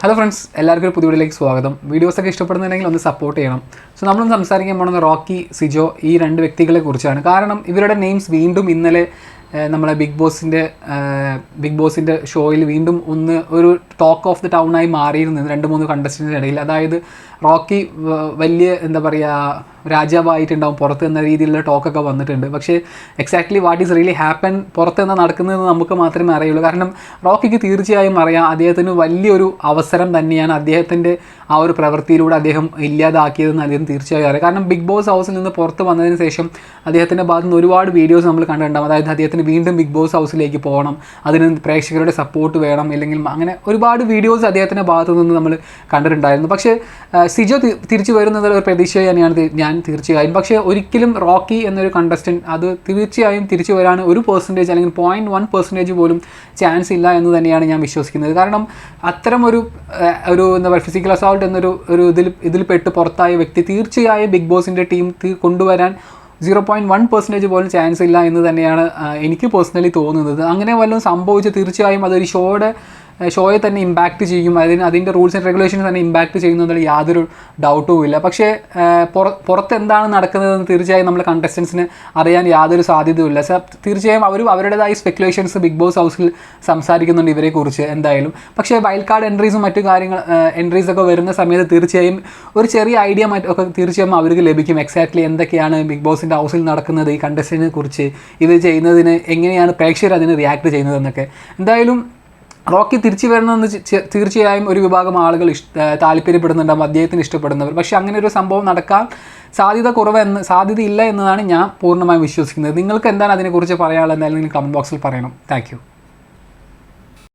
Hello friends എല്ലാവർക്കും ഒരു പുതിയ വീഡിയോയിലേക്ക് സ്വാഗതം. വീഡിയോസൊക്കെ ഇഷ്ടപ്പെടുന്നുണ്ടെങ്കിൽ ഒന്ന് സപ്പോർട്ട് ചെയ്യണം. സോ നമ്മളൊന്ന് സംസാരിക്കാൻ പോകുന്നത് റോക്കി സിജോ ഈ രണ്ട് വ്യക്തികളെ കുറിച്ചാണ്. കാരണം ഇവരുടെ നെയിംസ് വീണ്ടും ഇന്നലെ നമ്മളെ ബിഗ് ബോസിന്റെ ബിഗ് ബോസിന്റെ ഷോയിൽ വീണ്ടും ഒന്ന് ഒരു ടോക്ക് ഓഫ് ദി ടൗൺ ആയി മാറിയിരുന്നു. രണ്ട് മൂന്ന് കണ്ടസ്റ്റൻസിന്റെ ഇടയിൽ. അതായത് റോക്കി വലിയ എന്താ പറയുക രാജാവായിട്ടുണ്ടാവും പുറത്ത് എന്ന രീതിയിലുള്ള ടോക്കൊക്കെ വന്നിട്ടുണ്ട്. പക്ഷേ exactly what is really happen പുറത്ത് നിന്ന് നടക്കുന്നതെന്ന് നമുക്ക് മാത്രമേ അറിയുള്ളൂ. കാരണം റോക്കിക്ക് തീർച്ചയായും അറിയാം അദ്ദേഹത്തിന് വലിയൊരു അവസരം തന്നെയാണ് അദ്ദേഹത്തിന്റെ ആ ഒരു പ്രവൃത്തിയിലൂടെ അദ്ദേഹം ഇല്ലാതാക്കിയതെന്ന് അദ്ദേഹം തീർച്ചയായും അറിയാം. കാരണം ബിഗ് ബോസ് ഹൗസിൽ നിന്ന് പുറത്ത് വന്നതിന് ശേഷം അദ്ദേഹത്തിന്റെ ഭാഗത്ത് നിന്ന് ഒരുപാട് വീഡിയോസ് നമ്മൾ കണ്ടിട്ടുണ്ടാവും. അതായത് അദ്ദേഹത്തിന് വീണ്ടും ബിഗ് ബോസ് ഹൗസിലേക്ക് പോകണം. അതിന് പ്രേക്ഷകരുടെ സപ്പോർട്ട് വേണം. അല്ലെങ്കിൽ അങ്ങനെ ഒരുപാട് വീഡിയോസ് അദ്ദേഹത്തിന്റെ ഭാഗത്തു നിന്ന് നമ്മൾ കണ്ടിട്ടുണ്ടായിരുന്നു. പക്ഷേ സിജോ തിരിച്ചു വരുന്നത് പ്രതീക്ഷ തന്നെയാണ് ഞാൻ തീർച്ചയായും. പക്ഷേ ഒരിക്കലും റോക്കി എന്നൊരു കണ്ടസ്റ്റന്റ് അത് തീർച്ചയായും തിരിച്ചു വരാൻ ഒരു പെർസെന്റേജ് അല്ലെങ്കിൽ പോയിന്റ് വൺ പെർസെന്റേജ് പോലും ചാൻസ് ഇല്ല എന്ന് തന്നെയാണ് ഞാൻ വിശ്വസിക്കുന്നത്. കാരണം അത്തരം ഒരു ഒരു എന്താ പറയുക ഫിസിക്കൽ അസോൾട്ട് എന്നൊരു ഒരു ഇതിൽ ഇതിൽ പെട്ട് പുറത്തായ വ്യക്തി തീർച്ചയായും ബിഗ് ബോസിന്റെ ടീം കൊണ്ടുവരാൻ സീറോ പോയിന്റ് വൺ പെർസെന്റേജ് പോലും ചാൻസ് ഇല്ല എന്ന് തന്നെയാണ് എനിക്ക് പേഴ്സണലി തോന്നുന്നത്. അങ്ങനെ വല്ലതും സംഭവിച്ച് തീർച്ചയായും അതൊരു ഷോയുടെ ഷോയെ തന്നെ ഇമ്പാക്റ്റ് ചെയ്യും. അതിന് അതിന്റെ റൂൾസ് ആൻഡ് റെഗുലേഷൻസ് തന്നെ ഇമ്പാക്റ്റ് ചെയ്യുന്നതിൽ യാതൊരു ഡൗട്ടും ഇല്ല. പക്ഷേ പുറ പുറത്ത് എന്താണ് നടക്കുന്നതെന്ന് തീർച്ചയായും നമ്മൾ കണ്ടസ്റ്റൻസിന് അറിയാൻ യാതൊരു സാധ്യതയുമില്ല സർ തീർച്ചയായും അവർ അവരുടേതായ സ്പെക്കുലേഷൻസ് ബിഗ് ബോസ് ഹൗസിൽ സംസാരിക്കുന്നുണ്ട് ഇവരെക്കുറിച്ച് എന്തായാലും. പക്ഷേ വൈൽഡ് കാർഡ് എൻട്രീസും മറ്റു കാര്യങ്ങൾ എൻട്രീസ് ഒക്കെ വരുന്ന സമയത്ത് തീർച്ചയായും ഒരു ചെറിയ ഐഡിയ ഒക്കെ തീർച്ചയായും അവർക്ക് ലഭിക്കും. എക്സാക്ട്ലി എന്തൊക്കെയാണ് ബിഗ് ബോസിന്റെ ഹൗസിൽ നടക്കുന്നത്? ഈ കണ്ടസ്റ്റന്റിനെ കുറിച്ച് ഇത് ചെയ്യുന്നതിന് എങ്ങനെയാണ് പ്രേക്ഷകർ അതിന് റിയാക്ട് ചെയ്യുന്നതെന്നൊക്കെ. എന്തായാലും റോക്കി തിരിച്ചു വരണമെന്ന് തീർച്ചയായും ഒരു വിഭാഗം ആളുകൾ ഇഷ് ഏഹ് താല്പര്യപ്പെടുന്നുണ്ടാവും അദ്ദേഹത്തിന് ഇഷ്ടപ്പെടുന്നവർ. പക്ഷേ അങ്ങനെ ഒരു സംഭവം നടക്കാൻ സാധ്യത കുറവെന്ന് സാധ്യതയില്ല എന്നതാണ് ഞാൻ പൂർണമായും വിശ്വസിക്കുന്നത്. നിങ്ങൾക്ക് എന്താണ് അതിനെക്കുറിച്ച് പറയാനുള്ളത് എന്തായാലും കമന്റ് ബോക്സിൽ പറയണം. താങ്ക്